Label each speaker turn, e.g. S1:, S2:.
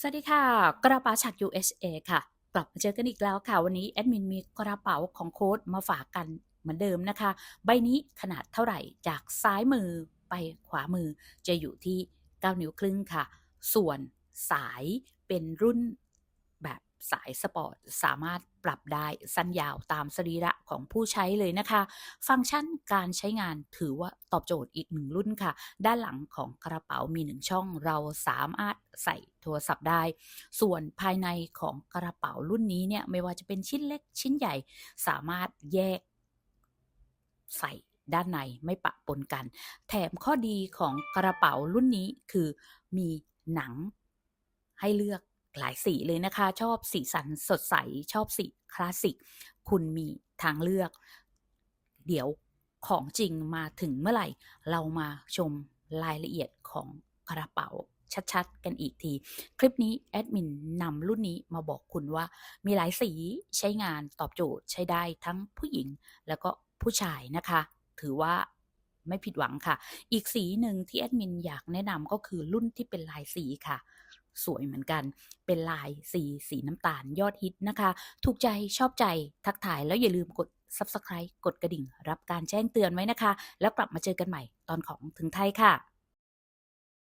S1: สวัสดีค่ะ กระเป๋าฉาก USA ค่ะ กลับมาเจอกันอีกแล้วค่ะ วันนี้แอดมินมีกระเป๋าของโค้ดมาฝากกันเหมือนเดิมนะคะ ใบนี้ขนาดเท่าไหร่จากซ้ายมือไปขวามือจะอยู่ที่ 9 นิ้วครึ่งค่ะ ส่วนสายเป็นรุ่น สายสปอร์ตสามารถปรับได้สั้นยาวตามสรีระของผู้ใช้เลยนะคะ ฟังก์ชันการใช้งานถือว่าตอบโจทย์อีกหนึ่งรุ่นค่ะ ด้านหลังของกระเป๋ามีหนึ่งช่องเราสามารถใส่โทรศัพท์ได้ ส่วนภายในของกระเป๋ารุ่นนี้เนี่ยไม่ว่าจะเป็นชิ้นเล็กชิ้นใหญ่ สามารถแยกใส่ด้านในไม่ปะปนกัน แถมข้อดีของกระเป๋ารุ่นนี้คือมีหนังให้เลือก หลายสีเลยนะคะ ชอบสีสันสดใส ชอบสีคลาสสิก คุณมีทางเลือก เดี๋ยวของจริงมาถึงเมื่อไหร่ เรามาชมรายละเอียดของกระเป๋าชัดๆ กันอีกที คลิปนี้แอดมินนำรุ่นนี้มาบอกคุณว่า มีหลายสีใช้งานตอบโจทย์ใช้ได้ทั้งผู้หญิงแล้วก็ผู้ชายนะคะ ถือว่าไม่ผิดหวังค่ะ อีกสีหนึ่งที่แอดมินอยากแนะนำก็คือรุ่นที่เป็นลายสีค่ะ สวยเหมือนกัน เป็นลายสีสีน้ำตาลยอดฮิตนะคะ ถูกใจชอบใจทักทายแล้วอย่าลืมกด Subscribe กดกระดิ่ง รับการแจ้งเตือนไว้นะคะ แล้วกลับมาเจอกันใหม่ตอนของถึงไทยค่ะ